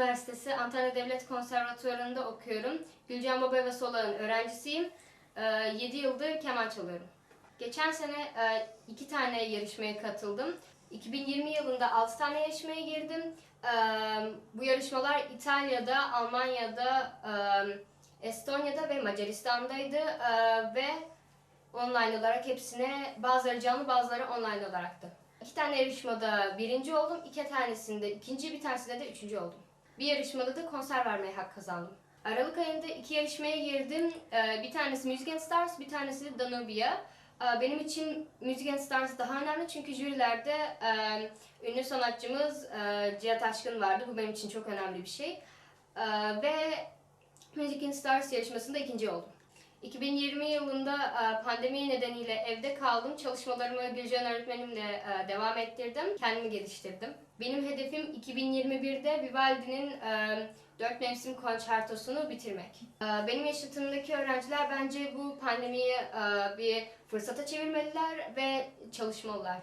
Mühendisi Antalya Devlet Konservatuvarı'nda okuyorum. Gülcan Baba ve Solağ'ın öğrencisiyim. 7 yıldır keman çalıyorum. Geçen sene e, iki tane yarışmaya katıldım. 2020 yılında 6 tane yarışmaya girdim. E, Bu yarışmalar İtalya'da, Almanya'da, e, Estonya'da ve Macaristan'daydı E, ve online olarak hepsine bazıları canlı bazıları online olaraktı. İki tane yarışmada birinci oldum, iki tanesinde ikinci, bir tanesinde de üçüncü oldum. Bir yarışmada da konser vermeye hak kazandım. Aralık ayında iki yarışmaya girdim. Ee, Bir tanesi Music and Stars, bir tanesi de Danubia. Ee, Benim için Music and Stars daha önemli çünkü jürilerde e, ünlü sanatçımız e, Cihat Aşkın vardı. Bu benim için çok önemli bir şey. Ee, Ve Music and Stars yarışmasında ikinci oldum. 2020 yılında e, pandemi nedeniyle evde kaldım. Çalışmalarımı Gülcan öğretmenimle e, devam ettirdim. Kendimi geliştirdim. Benim hedefim 2021'de Vivaldi'nin e, Dört Mevsim Konçertosunu bitirmek. Benim yaşıtımdaki öğrenciler bence bu pandemiyi bir fırsata çevirmeliler ve çalışmalılar.